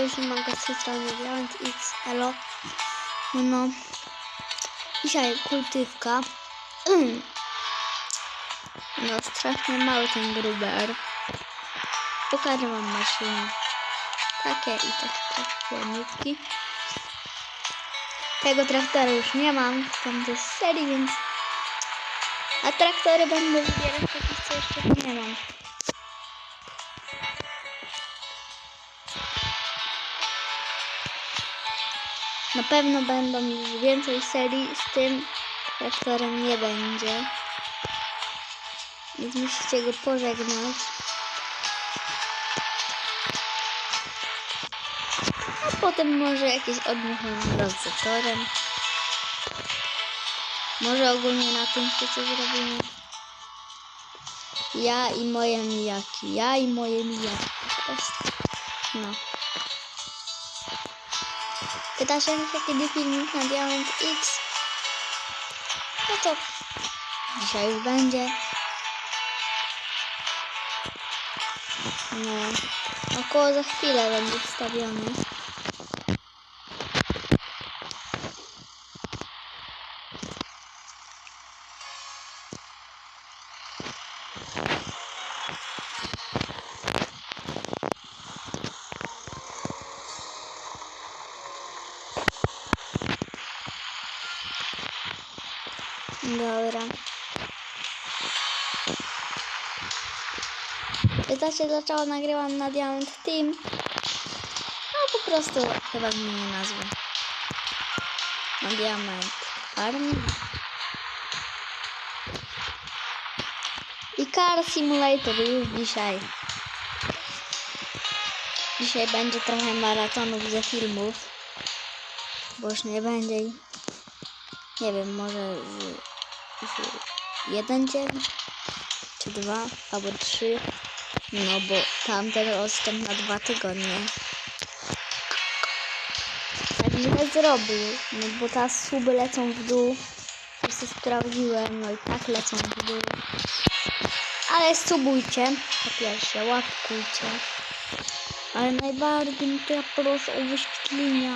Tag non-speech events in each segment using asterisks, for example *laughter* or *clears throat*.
już z tej strony Diamond X, elo. No. Dzisiaj kultywka. Mm. No, strasznie mały ten gruber. Pokażę wam maszyny. Takie i takie traktorniki. Tego traktora już nie mam w tamtej serii, więc... A traktory będę wybierać takich, co jeszcze nie mam. Na pewno będą już więcej serii, z tym traktorem nie będzie. Więc musicie go pożegnać. A potem może jakieś odniesienie z zatorem. Może ogólnie na tym świecie zrobimy. Ja i moje mijaki. Ja i moje mijaki. No. Się, kiedy filmik na Diamond X? No to dzisiaj już będzie. No, około za chwilę będzie wstawiony. Dobra. Pytacie dlaczego nagrywam na Diamond Team? No po prostu chyba zmienię nazwę. Na Diamond Army. I Car Simulator już dzisiaj. Dzisiaj będzie trochę maratonów ze filmów. Bo już nie będzie. Nie wiem, może z, z jeden dzień, czy dwa, albo trzy. No bo tamten odstęp na dwa tygodnie. Tak źle zrobił, no bo teraz suby lecą w dół. Się sprawdziłem, no i tak lecą w dół. Ale subujcie, po pierwsze, łapkujcie. Ale najbardziej no to ja proszę o wyświetlenia.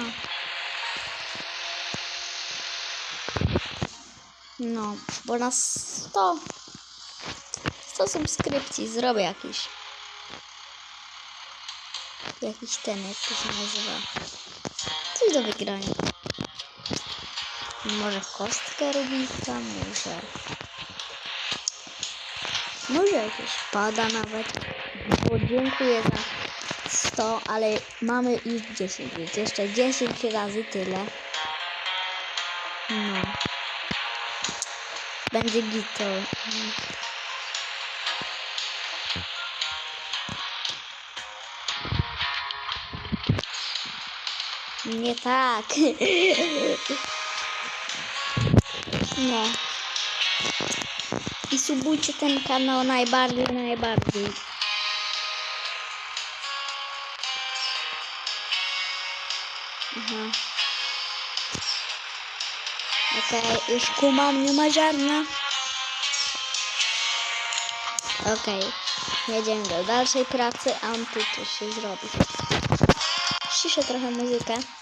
No, bo na 100 100 subskrypcji zrobię jakiś jakiś ten, jak to się nazywa? Coś do wygrania. Może kostkę rubika, może może jakieś pada nawet. Bo dziękuję za 100, ale mamy już 10, więc jeszcze 10 razy tyle. No. Będzie gito. Nie tak. *laughs* No. I subujcie ten kanał najbardziej, najbardziej. Aha. Okej, już kumam, nie ma ziarna. Okej, jedziemy do dalszej pracy, a on tu coś się zrobi. Ciszę trochę muzykę.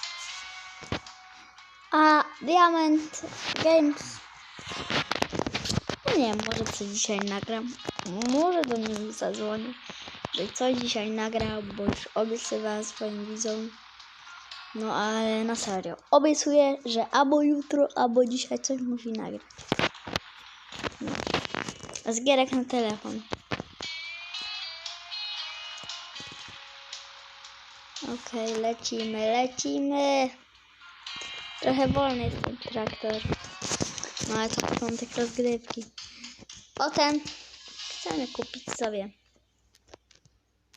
A Diamond Games. No nie wiem, może coś dzisiaj nagram. Może do nim zadzwonię, że coś dzisiaj nagrał, bo już obiecywałem swoim widzom. No ale na serio. Obiecuję, że albo jutro, albo dzisiaj coś musi nagrać. No. Z gierek na telefon. Okej, lecimy, lecimy. Trochę wolny jest ten traktor. No ale to początek rozgrywki. Potem chcemy kupić sobie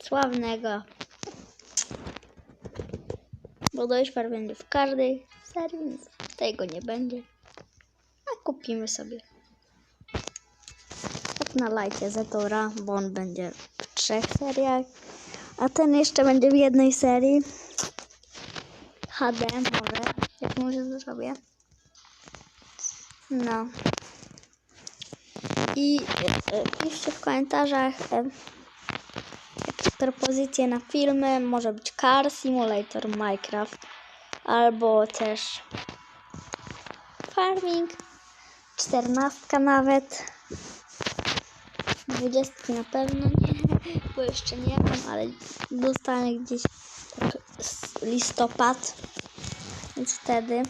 sławnego bo Deutschfar będzie w każdej serii, więc tego nie będzie. A kupimy sobie tak na lajcie Zetora, bo on będzie w trzech seriach, a ten jeszcze będzie w jednej serii. HD może, jak może zrobię. No. I e, e, piszcie w komentarzach, e, jaki propozycje na filmy. Może być Car Simulator Minecraft albo też Farming. Czternastka nawet. Dwudziestki na pewno nie, *laughs* bo jeszcze nie mam, ale dostanę gdzieś tak listopad. Więc wtedy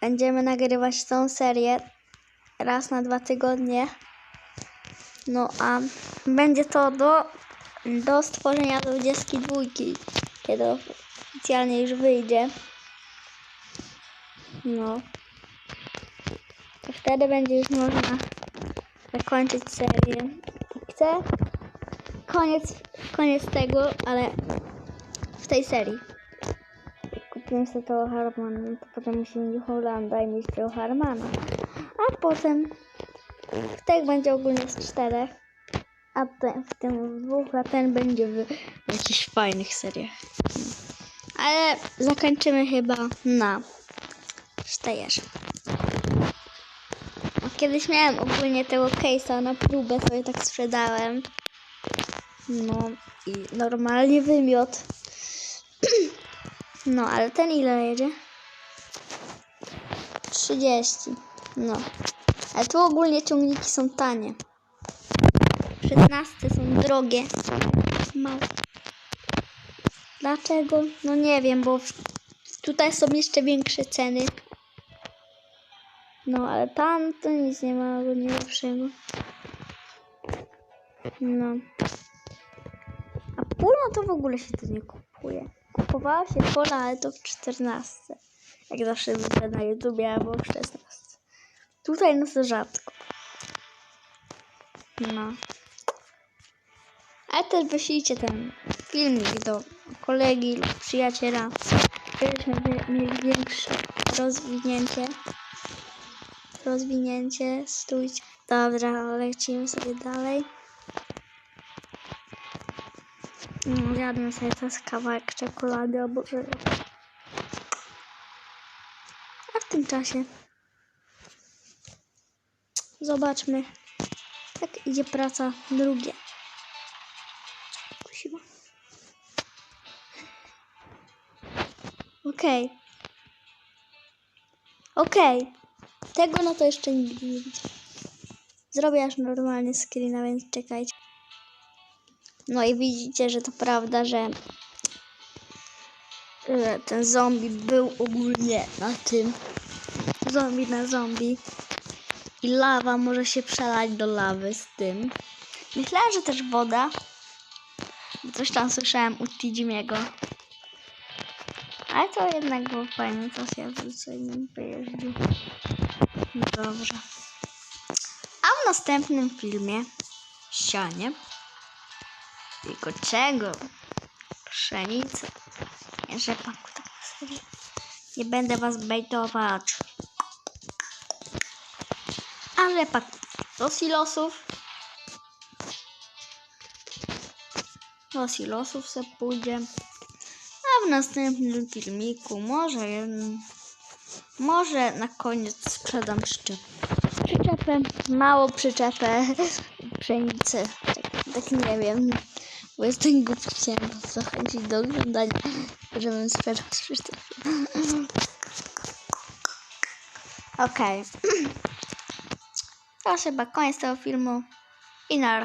będziemy nagrywać tą serię raz na dwa tygodnie. No a będzie to do, do stworzenia 22, kiedy oficjalnie już wyjdzie. No. To wtedy będzie już można zakończyć serię. Chcę koniec, koniec tego, ale w tej serii. Sobie tego Harmana, to potem musimy New Hollanda i mieć tego Harmana. A potem w tych będzie ogólnie z czterech. A w tym dwóch, a ten będzie w jakichś fajnych seriach. Ale zakończymy chyba na. No, Kiedyś miałem ogólnie tego case'a na próbę, sobie tak sprzedałem. No i normalnie wymiot. No, ale ten ile jedzie? 30. No. Ale tu ogólnie ciągniki są tanie. 16 są drogie. Mało. Dlaczego? No nie wiem, bo tutaj są jeszcze większe ceny. No, ale tam to nic nie ma nie lepszego. No. A pola to w ogóle się to nie kupuje. Kupowała się pola, ale to w 14. Jak zawsze widzę na YouTubie albo w 16. Tutaj no to rzadko. No. Ale też wyślijcie ten filmik do kolegi lub przyjaciela, żebyśmy mieli większe rozwinięcie. Rozwinięcie, stójcie. Dobra, lecimy sobie dalej. No, Zjadłem sobie teraz kawałek czekolady że... A w tym czasie zobaczmy, jak idzie praca drugie. Kusiła. Okej. Okej. Tego no to jeszcze nigdy nie widziałem. Zrobię aż normalny screena, więc czekajcie. No i widzicie, że to prawda, że, ten zombie był ogólnie na tym. Zombie na zombie. I lawa może się przelać do lawy z tym. Myślałem, że też woda. Coś tam słyszałem u Tidimiego. Ale to jednak było fajne, to się wrócę nim pojeździł. Dobrze. A w następnym filmie sianie. Tylko czego? Pszenicy. Nie rzepaku tak serio. Nie będę was bejtować. A rzepak do silosów. Do silosów se pójdzie. A w następnym filmiku może jeden, może na koniec sprzedam przyczep, przyczepę, mało przyczepę *laughs* pszenicy. Tak, tak nie wiem, bo jestem głupi, chciałem was zachęcić do oglądania, żebym sprzedał przyczepę. Okej. *clears throat* To chyba koniec tego filmu i na